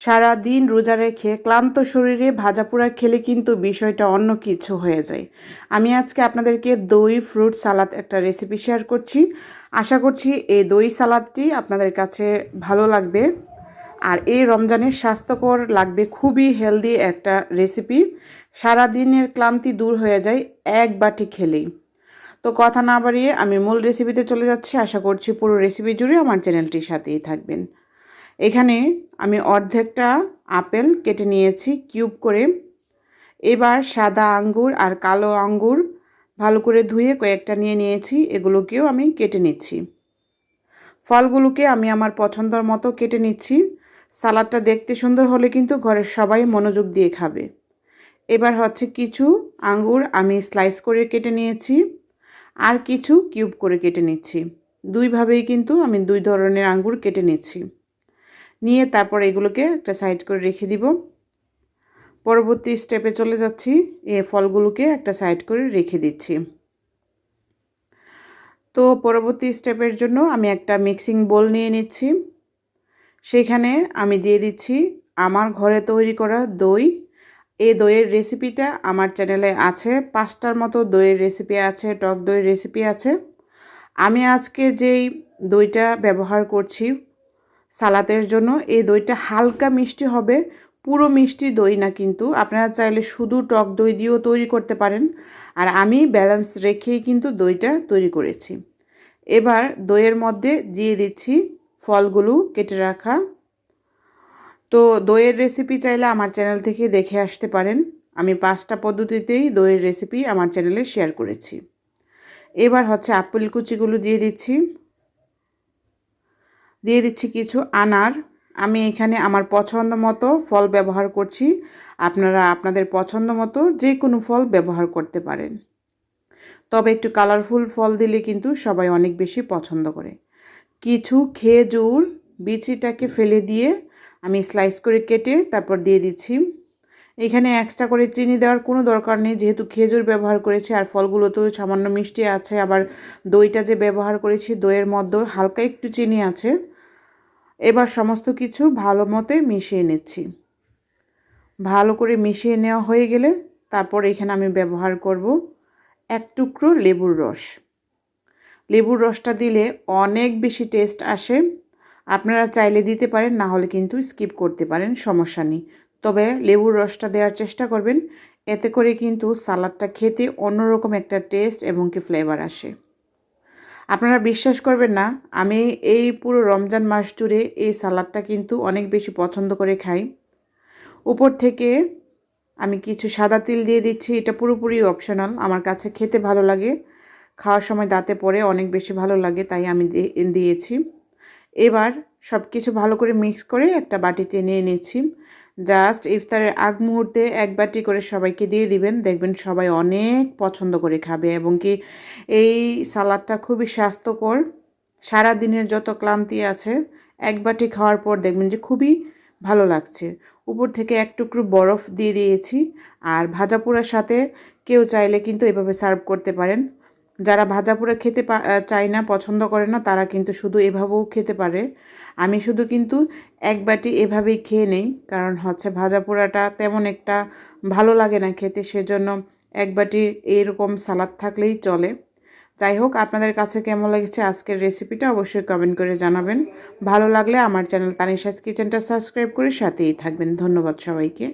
সারা দিন রোজা রেখে ক্লান্ত শরীরে ভাজা পোড়া খেলে কিন্তু বিষয়টা অন্য কিছু হয়ে যায়। আমি আজকে আপনাদেরকে দই, ফ্রুট সালাদ একটা রেসিপি শেয়ার করছি। আশা করছি এই দই সালাদটি আপনাদের কাছে ভালো লাগবে। আর এই রমজানের স্বাস্থ্যকর লাগবে, খুবই হেলদি একটা রেসিপি। সারা দিনের ক্লান্তি দূর হয়ে যায় এক বাটি খেলেই। তো কথা না বাড়িয়ে আমি মূল রেসিপিতে চলে যাচ্ছি। আশা করছি পুরো রেসিপি জুড়ে আমার চ্যানেলটির সাথেই থাকবেন। এখানে আমি অর্ধেকটা আপেল কেটে নিয়েছি, কিউব করে। এবার সাদা আঙ্গুর আর কালো আঙ্গুর ভালো করে ধুয়ে কয়েকটা নিয়ে নিয়েছি, এগুলোকেও আমি কেটে নিচ্ছি। ফলগুলোকে আমি আমার পছন্দর মতো কেটে নিচ্ছি। সালাডটা দেখতে সুন্দর হলে কিন্তু ঘরের সবাই মনোযোগ দিয়ে খাবে। এবার হচ্ছে কিছু আঙ্গুর আমি স্লাইস করে কেটে নিয়েছি আর কিছু কিউব করে কেটে নিচ্ছি। দুইভাবেই কিন্তু আমি দুই ধরনের আঙ্গুর কেটে নিচ্ছি। নিয়ে তারপর এগুলোকে একটা সাইড করে রেখে দিব। পরবর্তী স্টেপে চলে যাচ্ছি, এ ফলগুলোকে একটা সাইড করে রেখে দিচ্ছি। তো পরবর্তী স্টেপের জন্য আমি একটা মিক্সিং বোল নিয়ে নিচ্ছি। সেখানে আমি দিয়ে দিচ্ছি আমার ঘরে তৈরি করা দই। এই দইয়ের রেসিপিটা আমার চ্যানেলে আছে, পাঁচটার মতো দইয়ের রেসিপি আছে, টক দইয়ের রেসিপি আছে। আমি আজকে যেই দইটা ব্যবহার করছি সালাতের জন্য এই দইটা হালকা মিষ্টি হবে, পুরো মিষ্টি দই না কিন্তু। আপনারা চাইলে শুধু টক দই দিয়েও তৈরি করতে পারেন। আর আমি ব্যালেন্স রেখেই কিন্তু দইটা তৈরি করেছি। এবার দইয়ের মধ্যে দিয়ে দিচ্ছি ফলগুলো কেটে রাখা। তো দইয়ের রেসিপি চাইলে আমার চ্যানেল থেকে দেখে আসতে পারেন। আমি পাঁচটা পদ্ধতিতেই দইয়ের রেসিপি আমার চ্যানেলে শেয়ার করেছি। এবার হচ্ছে আপেল কুচিগুলো দিয়ে দিচ্ছি। দিয়ে দিচ্ছি কিছু আনার। আমি এখানে আমার পছন্দ মতো ফল ব্যবহার করছি। আপনারা আপনাদের পছন্দ মতো যে কোনো ফল ব্যবহার করতে পারেন। তবে একটু কালারফুল ফল দিলে কিন্তু সবাই অনেক বেশি পছন্দ করে। কিছু খেজুর বিচিটাকে ফেলে দিয়ে আমি স্লাইস করে কেটে তারপর দিয়ে দিচ্ছি। এখানে এক্সট্রা করে চিনি দেওয়ার কোনো দরকার নেই, যেহেতু খেজুর ব্যবহার করেছি আর ফলগুলোতেও সামান্য মিষ্টি আছে, আবার দইটা যে ব্যবহার করেছি, দইয়ের মধ্যেও হালকা একটু চিনি আছে। এবার সমস্ত কিছু ভালো মতে মিশিয়ে নিচ্ছি। ভালো করে মিশিয়ে নেওয়া হয়ে গেলে তারপর এখানে আমি ব্যবহার করব এক টুকরো লেবুর রস। লেবুর রসটা দিলে অনেক বেশি টেস্ট আসে। আপনারা চাইলে দিতে পারেন, না হলে কিন্তু স্কিপ করতে পারেন, সমস্যা নেই। তবে লেবুর রসটা দেওয়ার চেষ্টা করবেন, এতে করে কিন্তু সালাডটা খেতে অন্যরকম একটা টেস্ট এবং কি ফ্লেভার আসে। আপনারা বিশ্বাস করবেন না, আমি এই পুরো রমজান মাস জুড়ে এই সালাদটা কিন্তু অনেক বেশি পছন্দ করে খাই। উপর থেকে আমি কিছু সাদা তিল দিয়ে দিচ্ছি, এটা পুরোপুরি অপশনাল আমার কাছে খেতে ভালো লাগে, খাওয়ার সময় দাঁতে পরে অনেক বেশি ভালো লাগে, তাই আমি দিয়েছি। এবার সব কিছু ভালো করে মিক্স করে একটা বাটিতে নিয়ে নিচ্ছি। জাস্ট ইফতারের আগ মুহূর্তে এক বাটি করে সবাইকে দিয়ে দিবেন। দেখবেন সবাই অনেক পছন্দ করে খাবে এবং কি এই সালাদটা খুবই স্বাস্থ্যকর। সারা দিনের যত ক্লান্তি আছে, এক বাটি খাওয়ার পর দেখবেন যে খুবই ভালো লাগছে। উপর থেকে এক টুকরো বরফ দিয়ে দিয়েছি। আর ভাজা পোড়ার সাথে কেউ চাইলে কিন্তু এভাবে সার্ভ করতে পারেন। যারা ভাজা পোড়া খেতে চায় না, পছন্দ করে না, তারা কিন্তু শুধু এভাবেও খেতে পারে। আমি শুধু কিন্তু এক বাটি এভাবেই খেয়ে নেই, কারণ হচ্ছে ভাজা পোড়াটা তেমন একটা ভালো লাগে না খেতে, সেজন্য এক বাটি এরকম সালাদ থাকলেই চলে। যাই হোক, আপনাদের কাছে কেমন লেগেছে আজকের রেসিপিটা অবশ্যই কমেন্ট করে জানাবেন। ভালো লাগলে আমার চ্যানেল তানিশাস কিচেনটা সাবস্ক্রাইব করে সাথেই থাকবেন। ধন্যবাদ সবাইকে।